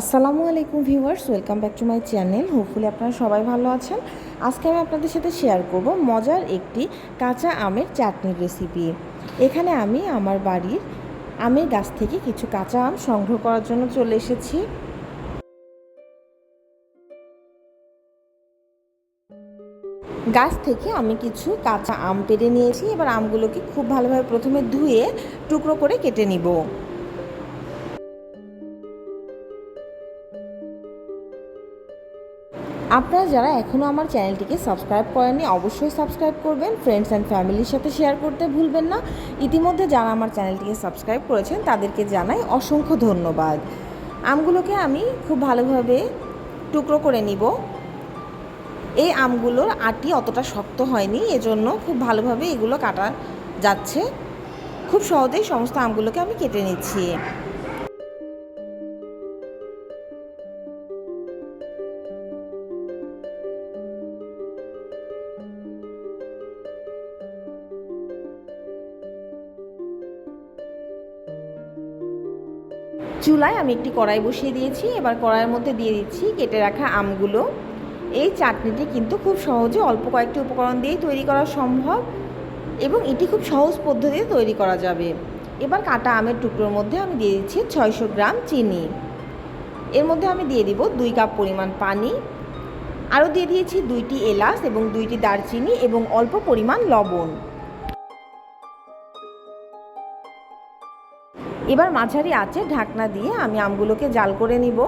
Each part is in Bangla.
আসসালামু আলাইকুম viewers, welcome back to my channel. Hopefully আপনারা সবাই ভালো আছেন। আজকে আমি আপনাদের সাথে শেয়ার করব মজার একটি কাঁচা আমের চাটনির রেসিপি এখানে আমি আমার বাড়ির আমের গাছ থেকে কিছু কাঁচা আম সংগ্রহ করার জন্য চলে এসেছি। গাছ থেকে আমি কিছু কাঁচা আম পেড়ে নিয়েছি। এবার আমগুলোকে খুব ভালোভাবে প্রথমে ধুয়ে টুকরো করে কেটে নিব। আপনারা যারা এখনও আমার চ্যানেলটিকে সাবস্ক্রাইব করেননি, অবশ্যই সাবস্ক্রাইব করবেন। ফ্রেন্ডস অ্যান্ড ফ্যামিলির সাথে শেয়ার করতে ভুলবেন না। ইতিমধ্যে যারা আমার চ্যানেলটিকে সাবস্ক্রাইব করেছেন, তাদেরকে জানাই অসংখ্য ধন্যবাদ। আমগুলোকে আমি খুব ভালোভাবে টুকরো করে নিব। এই আমগুলোর আটি অতটা শক্ত হয়নি, এজন্য খুব ভালোভাবে এগুলো কাটা যাচ্ছে। খুব সহজেই সমস্ত আমগুলোকে আমি কেটে নিচ্ছি। চুলায় আমি একটি কড়াই বসিয়ে দিয়েছি। এবার কড়াইয়ের মধ্যে দিয়ে দিচ্ছি কেটে রাখা আমগুলো। এই চাটনিটি কিন্তু খুব সহজে অল্প কয়েকটি উপকরণ দিয়েই তৈরি করা সম্ভব এবং এটি খুব সহজ পদ্ধতিতে তৈরি করা যাবে। এবার কাটা আমের টুকরোর মধ্যে আমি দিয়ে দিচ্ছি ছয়শো গ্রাম চিনি। এর মধ্যে আমি দিয়ে দিব দুই কাপ পরিমাণ পানি। আরও দিয়ে দিয়েছি দুইটি এলাচ এবং দুইটি দারচিনি এবং অল্প পরিমাণ লবণ। এবার মাঝারি আঁচে ঢাকনা দিয়ে আমি আমগুলোকে জাল করে নিব।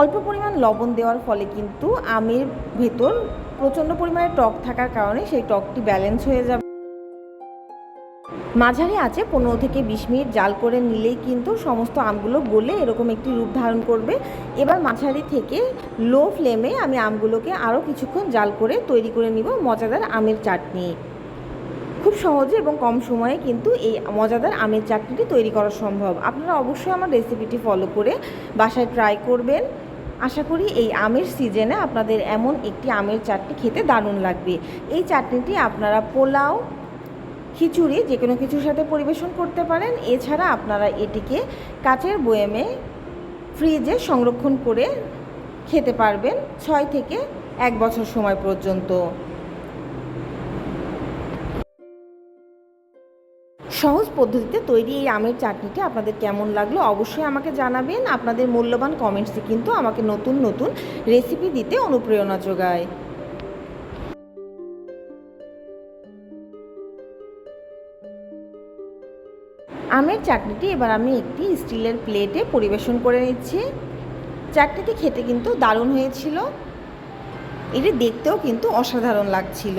অল্প পরিমাণ লবণ দেওয়ার ফলে কিন্তু আমের ভেতর প্রচণ্ড পরিমাণে টক থাকার কারণে সেই টকটি ব্যালেন্স হয়ে যাবে। মাঝারি আছে পনেরো থেকে বিশ মিনিট জাল করে নিলেই কিন্তু সমস্ত আমগুলো গলে এরকম একটি রূপ ধারণ করবে। এবার মাঝারি থেকে লো ফ্লেমে আমি আমগুলোকে আরও কিছুক্ষণ জাল করে তৈরি করে নিব মজাদার আমের চাটনি। খুব সহজে এবং কম সময়ে কিন্তু এই মজাদার আমের চাটনিটি তৈরি করা সম্ভব। আপনারা অবশ্যই আমার রেসিপিটি ফলো করে বাসায় ট্রাই করবেন। আশা করি এই আমের সিজনে আপনাদের এমন একটি আমের চাটনি খেতে দারুণ লাগবে। এই চাটনিটি আপনারা পোলাও, খিচুড়ি যে কোনো কিছুর সাথে পরিবেশন করতে পারেন। এছাড়া আপনারা এটিকে কাচের বয়েমে ফ্রিজে সংরক্ষণ করে খেতে পারবেন ছয় থেকে এক বছর সময় পর্যন্ত। সহজ পদ্ধতিতে তৈরি এই আমের চাটনিটি আপনাদের কেমন লাগল অবশ্যই আমাকে জানাবেন। আপনাদের মূল্যবান কমেন্টসে কিন্তু আমাকে নতুন নতুন রেসিপি দিতে অনুপ্রেরণা যোগায়। আমের চাটনিটি এবার আমি একটি স্টিলের প্লেটে পরিবেশন করে নিচ্ছি। চাটনিটি খেতে কিন্তু দারুণ হয়েছিল। এটি দেখতেও কিন্তু অসাধারণ লাগছিল।